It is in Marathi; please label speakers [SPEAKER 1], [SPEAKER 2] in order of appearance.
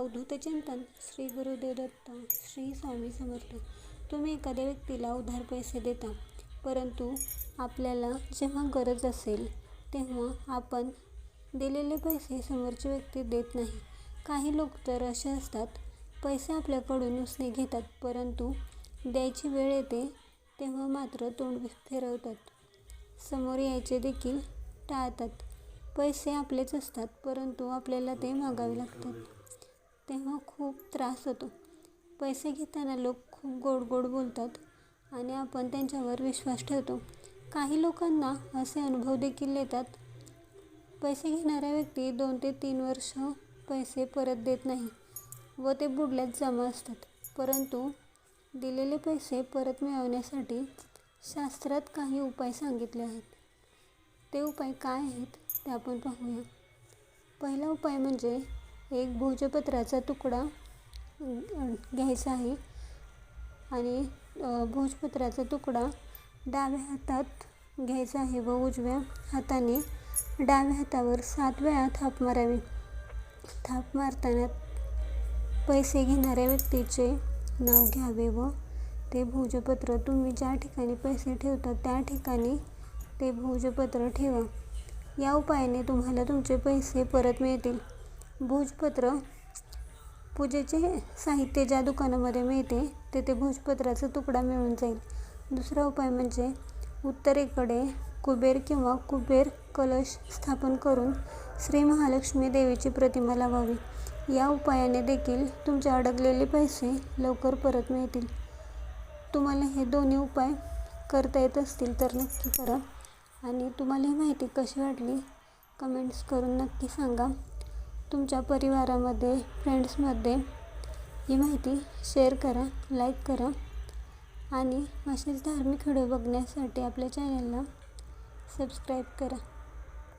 [SPEAKER 1] अवधूत चिंतन श्री गुरुदेव दत्त श्री स्वामी समर्थ. तुम्ही एखाद्या व्यक्तीला उधार पैसे देता परंतु आपल्याला जेव्हा गरज असेल तेव्हा आपण दिलेले पैसे समोरची व्यक्ती देत नाही. काही लोक तर असे असतात पैसे आपल्याकडून उसने घेतात परंतु द्यायची वेळ येते तेव्हा मात्र तोंड फिरवतात. समोर यायचे देखील टाळतात. पैसे आपलेच असतात परंतु आपल्याला ते मागावे लागतात. तेव्हा खूप त्रास होतो. पैसे घेताना लोक खूप गोड गोड बोलतात आणि आपण त्यांच्यावर विश्वास ठेवतो. काही लोकांना असे अनुभव देखील येतात. पैसे घेणाऱ्या व्यक्ती दोन ते तीन वर्ष पैसे परत देत नाही व ते बुडल्यात जमा असतात. परंतु दिलेले पैसे परत मिळवण्यासाठी शास्त्रात काही उपाय सांगितले आहेत. ते उपाय काय आहेत ते आपण पाहूया. पहिला उपाय म्हणजे एक भोजपत्राचा तुकडा घ्यायचा आहे. आणि भोजपत्राचा तुकडा डाव्या हातात घ्यायचा आहे व उजव्या हाताने डाव्या हातावर सात वेळा थाप मारावी. थाप मारताना पैसे घेणाऱ्या व्यक्तीचे नाव घ्यावे व ते भोजपत्र तुम्ही ज्या ठिकाणी पैसे ठेवता त्या ठिकाणी ते भोजपत्र ठेवा. या उपायाने तुम्हाला तुमचे पैसे परत मिळतील. भोजपत्र. पूजेचे साहित्य ज्या दुकानामध्ये मिळते तेथे भोजपत्राचा तुकडा मिळून जाईल. दुसरा उपाय म्हणजे उत्तरेकडे कुबेर किंवा कुबेर कलश स्थापन करून श्री महालक्ष्मी देवीची प्रतिमा लावावी. या उपायाने देखील तुमचे अडकलेले पैसे लवकर परत मिळतील. तुम्हाला हे दोन्ही उपाय करता येत असतील तर नक्की करा. आणि तुम्हाला ही माहिती कशी वाटली कमेंट्स करून नक्की सांगा. तुमच्या परिवारामध्ये फ्रेंड्समध्ये ही माहिती शेअर करा लाईक करा आणि असेच धार्मिक व्हिडिओ बघण्यासाठी आपल्या चॅनलला सबस्क्राईब करा.